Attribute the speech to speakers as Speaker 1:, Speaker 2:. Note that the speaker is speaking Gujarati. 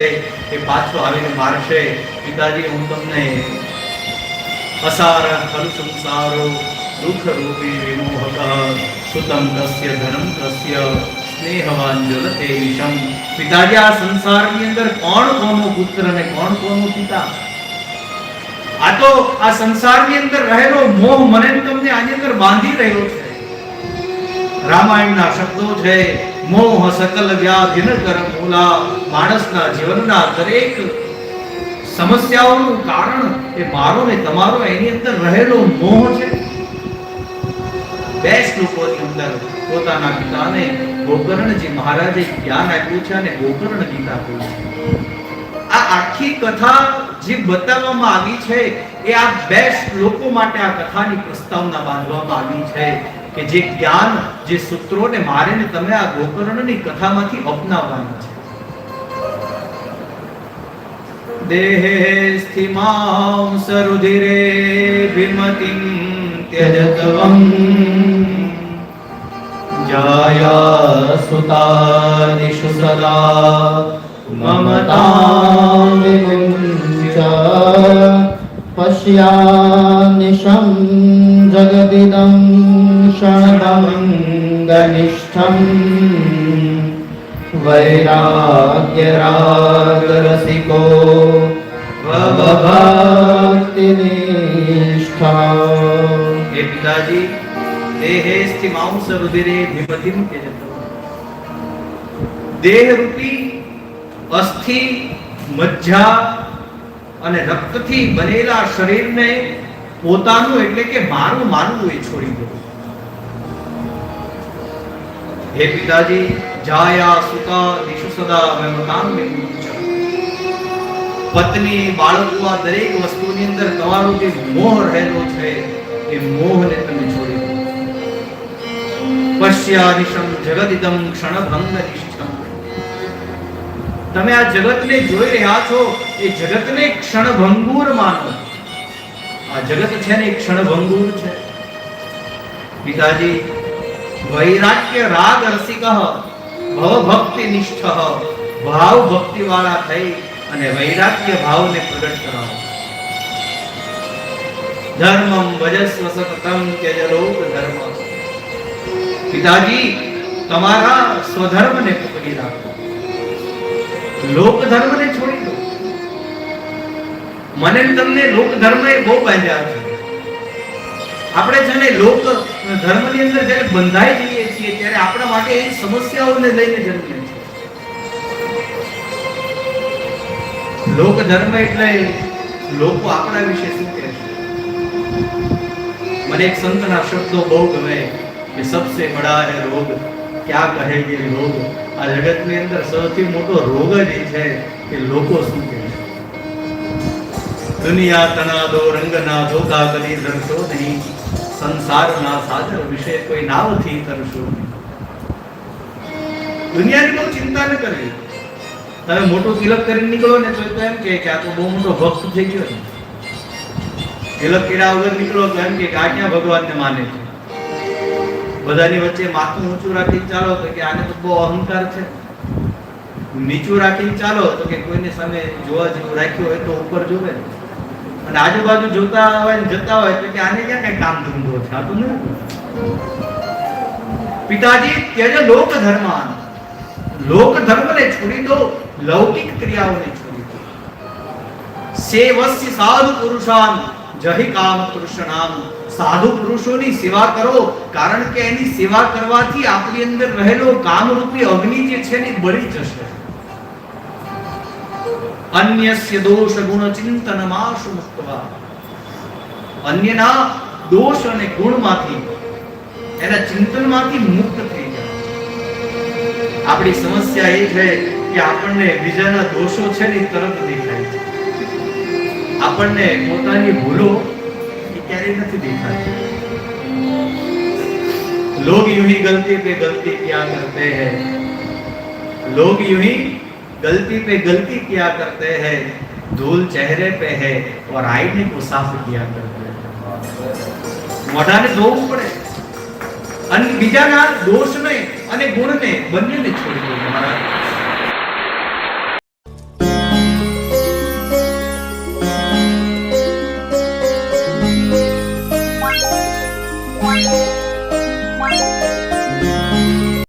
Speaker 1: એ પાછો આવીને મારશે. પિતાજી, હું તમને અસાર ખલ સંસારો દુઃખ રૂપી વિમોહક સુતમ કસ્ય ધનમ કસ્ય સ્નેહવાન જલતે વિષમ. પિતાજી, આ સંસારની અંદર કોણ કોનો પુત્ર અને કોણ કોનો પિતા? આ તો આ સંસારની અંદર રહેલો મોહ મને તમને આની અંદર બાંધી રહ્યો છે. રામાયણના શબ્દો છે મોહ સકલ વ્યાધિન કર મૂલા માણસના જીવનના દરેક સમસ્યાઓનું કારણ એ મારો ને તમારો એની અંદર રહેલો મોહ છે. બે શ્લોકોની અંદર પોતાના પિતાને ગોકર્ણજી મહારાજે જ્ઞાન આપ્યું છે અને ગોકર્ણ ગીતા કહ્યું છે. આ આખી કથા જે બતાવવામાં આવી છે એ આ બે શ્લોકો માટે આ કથાની પ્રસ્તાવના બાંધવામાં આવી છે. કે જે જ્ઞાન, જે સૂત્રોને મારે તમે આ ગોકર્ણની કથામાંથી અપનાવવાના છે. દેહે સ્થિમાં સરુધિરે વિમતિં ત્યજતવં. જાયા સુતાદિષુ સદા
Speaker 2: મમતા વિમુંચ पश्यानिशं जगदिदं क्षणदमङ्गनिष्ठम् वैराग्यरागरसिको भवभक्तिनिष्ठा
Speaker 1: हे पिताजी देहे स्थिमां सरुदिरे धिपतिं त्यजत देहरूपी मज्जा અને રક્તથી બનેલા શરીરને પોતાનું એટલે કે મારું માનવું એ છોડી દો. હે પિતાજી, જાયા સુતા દિશુ સદા વિમુચ પત્ની બાળકો આ દરેક વસ્તુની અંદર તમારો જે મોહ રહેલો છે, એ મોહને તમે છોડી દો. પશ્યાનિશમ જગદિદમ ક્ષણભંગ નિષ્ઠમ તમે આ જગતને જોઈ રહ્યા છો, એ જગતને ક્ષણભંગુર માનો. આ જગત છે ને ક્ષણભંગુર છે. પિતાજી, વૈરાગ્ય રાગ રસિક ભવ ભક્તિ નિષ્ઠ ભાવ ભક્તિ વાળા થઈ અને વૈરાગ્ય ભાવને પ્રગટ કરાવો. ધર્મમ ભજસ્વ સતતમ ત્યજ લોક ધર્મ. પિતાજી, તમારા સ્વધર્મને પકડી રાખો. લોક ધર્મને છોડી દો. મને તમને લોક ધર્મ એ બહુ બાંધ્યા છે. આપણે છે ને લોક ધર્મની અંદર જ્યારે બંધાઈ જઈએ છીએ, ત્યારે આપણા માટે એ સમસ્યાઓને લઈને જન્મીએ છીએ લોક ધર્મ એટલે લોકો આપણા વિશે શું કહે છે? મને એક સંતના શબ્દો બહુ ગમે કે, સબસે બડા હે રોગ. ક્યાં કહે કે રોગ? આ જગતની અંદર સૌથી મોટો રોગ જ એ છે કે લોકો શું કહે છે? દુનિયા તના દો રંગના ધોકા કરી ધરશો નહીં. સંસારના સાધન વિશે કોઈ નાવથી કરશો દુનિયાની બહુ ચિંતા ન કરવી. તમે મોટું તિલક કરીને નીકળો ને તો એમ કે આ તો બહુ મોટો ભક્ત થઈ ગયો તિલક કર્યા વગર નીકળો તો એમ કે આ ક્યાં ભગવાનને માને છે? બધાની વચ્ચે માથું ઊંચું રાખીને ચાલો તો કે આને તો બહુ અહંકાર છે. નીચું રાખીને ચાલો તો કે કોઈને સામે જોવા જેવું રાખ્યું હોય તો ઉપર જોવે. અને આજુબાજુ જોતા હોય ને જતા હોય તો કે આને ક્યાં કઈ કામ ધંધો છે? આ તો પિતાજી ત્યજ લોક ધર્મ લોક ધર્મને છોડી દો, લૌકિક ક્રિયાઓને છોડી દો. સેવસ્ય સાધુ પુરુષાન જહિ કામ તૃષ્ણામ સાધુ પુરુષોની સેવા કરો, કારણ કે એની સેવા કરવાથી આપની અંદર રહેલો કામરૂપી અગ્નિ જે છે ને બળી જશે. અન્યસ્ય દોષ ગુણ ચિંતનમાશુ મુક્તવા. અન્યના દોષ અને ગુણમાંથી એના ચિંતનમાંથી મુક્ત થઈ જાય. આપણી સમસ્યા એ છે કે આપણને બીજાના દોષો છે ને તરત દેખાય છે. આપણને પોતાની ભૂલો ક્યારેય નથી દેખાતી लोग यूं ही गलती पे गलती किया करते हैं लोग यूं ही गलती पे गलती किया करते हैं धूल चेहरे पे है और आईने को साफ किया करते हैं મોઢાને ધોવું પડે અને બીજાના દોષને અને ગુણને બંનેને છોડી દો મહારાજ